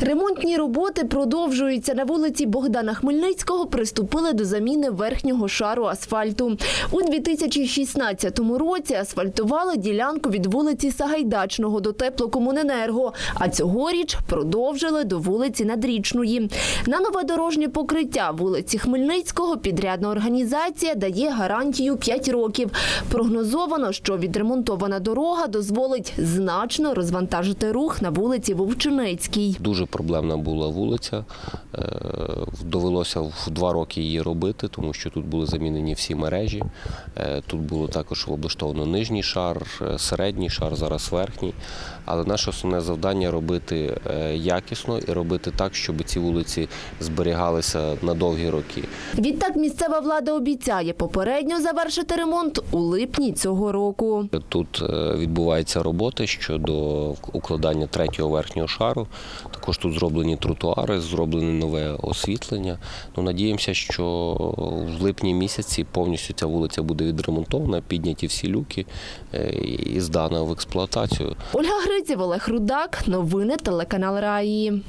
Ремонтні роботи продовжуються. На вулиці Богдана Хмельницького приступили до заміни верхнього шару асфальту. У 2016 році асфальтували ділянку від вулиці Сагайдачного до Теплокомуненерго, а цьогоріч продовжили до вулиці Надрічної. На нове дорожнє покриття вулиці Хмельницького підрядна організація дає гарантію 5 років. Прогнозовано, що відремонтована дорога дозволить значно розвантажити рух на вулиці Вовчинецькій. Дуже проблемна була вулиця. Е, Довелося в два роки її робити, тому що тут були замінені всі мережі. Е, Тут було також облаштовано нижній шар, е, середній шар, зараз верхній. Але наше основне завдання робити якісно і робити так, щоб ці вулиці зберігалися на довгі роки. Відтак місцева влада обіцяє попередньо завершити ремонт у липні цього року. Тут відбуваються роботи щодо укладання третього верхнього шару. Також тут зроблені тротуари, зроблене нове освітлення. Ну, надіємося, що в липні місяці повністю ця вулиця буде відремонтована, підняті всі люки е, і здана в експлуатацію. Ольга Гриців, Олег Рудак. Новини телеканал Раї.